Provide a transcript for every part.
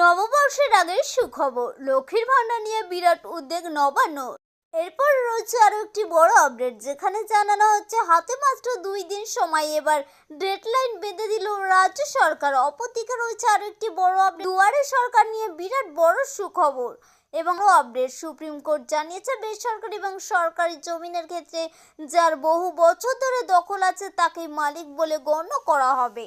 নববর্ষের আগে সুখবর। লক্ষ্মীর ভাণ্ডার নিয়ে বিরাট উদ্বেগ নবান্ন। এরপর রয়েছে আরও একটি বড় আপডেট যেখানে জানানো হচ্ছে, হাতে মাত্র দুই দিন সময় এবার ডেডলাইন বেঁধে দিল রাজ্য সরকার। অপরদিকে রয়েছে আরও একটি বড় আপডেট দুয়ারে সরকার নিয়ে বিরাট বড় সুখবর। এবং আপডেট সুপ্রিম কোর্ট জানিয়েছে, বেসরকারি এবং সরকারি জমিনের ক্ষেত্রে যার বহু বছর ধরে দখল আছে তাকে মালিক বলে গণ্য করা হবে।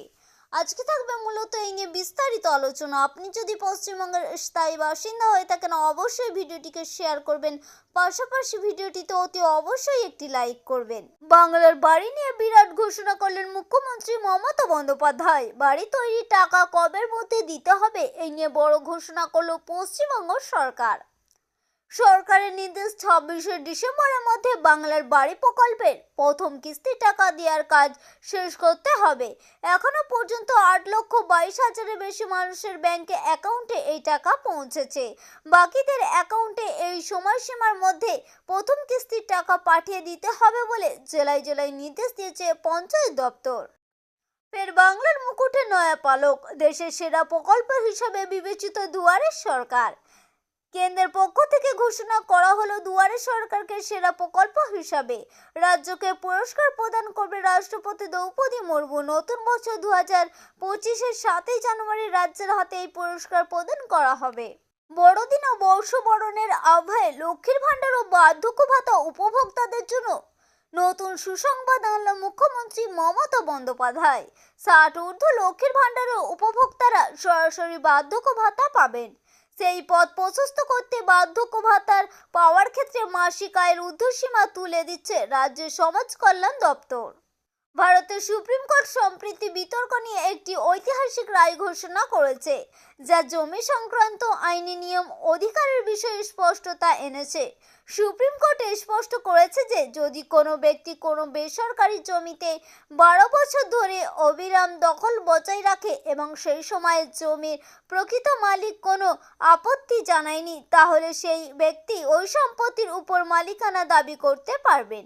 আজকে থাকবে মূলত এই নিয়ে বিস্তারিত আলোচনা। আপনি যদি পশ্চিমবঙ্গের স্থায়ী বাসিন্দা হয়ে থাকেন, অবশ্যই ভিডিওটিকে শেয়ার করবেন। পাশাপাশি ভিডিওটিতে অতি অবশ্যই একটি লাইক করবেন। বাংলার বাড়ি নিয়ে বিরাট ঘোষণা করলেন মুখ্যমন্ত্রী মমতা বন্দ্যোপাধ্যায়। বাড়ি তৈরির টাকা কবের মধ্যে দিতে হবে? এই নিয়ে বড় ঘোষণা করল পশ্চিমবঙ্গ সরকার। সরকারের নির্দেশ ছাব্বিশে ডিসেম্বরের মধ্যে বাংলার বাড়ি প্রকল্পের প্রথম কিস্তি টাকা দেওয়ার কাজ শেষ করতে হবে। এখনও পর্যন্ত আট লক্ষ বাইশ হাজারের বেশি মানুষের ব্যাংকে অ্যাকাউন্টে এই টাকা পৌঁছেছে। বাকিদের অ্যাকাউন্টে এই সময়সীমার মধ্যে প্রথম কিস্তির টাকা পাঠিয়ে দিতে হবে বলে জেলায় জেলায় নির্দেশ দিয়েছে পঞ্চায়েত দপ্তর। ফের বাংলার মুকুটে নয়া পালক, দেশের সেরা প্রকল্প হিসাবে বিবেচিত দুয়ারের সরকার। কেন্দ্রের পক্ষ থেকে ঘোষণা করা হলো দুয়ারে সরকারকে সেরা প্রকল্প হিসাবে। রাজ্যকে পুরস্কার প্রদান করবে রাষ্ট্রপতি দ্রৌপদী মুর্মু। নতুন বছর দু হাজার পঁচিশের সাতই জানুয়ারি রাজ্যের হাতে এই পুরস্কার প্রদান করা হবে। বড়দিন ও বর্ষবরণের আহ্বায়ে লক্ষ্মীর ভাণ্ডার ও বার্ধক্য ভাতা উপভোক্তাদের জন্য নতুন সুসংবাদ আনল মুখ্যমন্ত্রী মমতা বন্দ্যোপাধ্যায়। ষাট ঊর্ধ্ব লক্ষ্মীর ভাণ্ডারের উপভোক্তারা সরাসরি বার্ধক্য ভাতা পাবেন। সেই পদ প্রশস্ত করতে বার্ধক্য ভাতার পাওয়ার ক্ষেত্রে মাসিক আয়ের ঊর্ধ্বসীমা তুলে দিচ্ছে রাজ্যের সমাজ কল্যাণ দপ্তর। ভারতের সুপ্রিম কোর্ট সম্প্রীতি বিতর্ক নিয়ে একটি ঐতিহাসিক রায় ঘোষণা করেছে, যা জমি সংক্রান্ত আইনি নিয়ম অধিকারের বিষয়ে স্পষ্টতা এনেছে। সুপ্রিম কোর্ট স্পষ্ট করেছে যে, যদি কোনো ব্যক্তি কোনো বেসরকারি জমিতে বারো বছর ধরে অবিরাম দখল বজায় রাখে এবং সেই সময়ে জমির প্রকৃত মালিক কোনো আপত্তি জানায়নি, তাহলে সেই ব্যক্তি ওই সম্পত্তির উপর মালিকানা দাবি করতে পারবেন।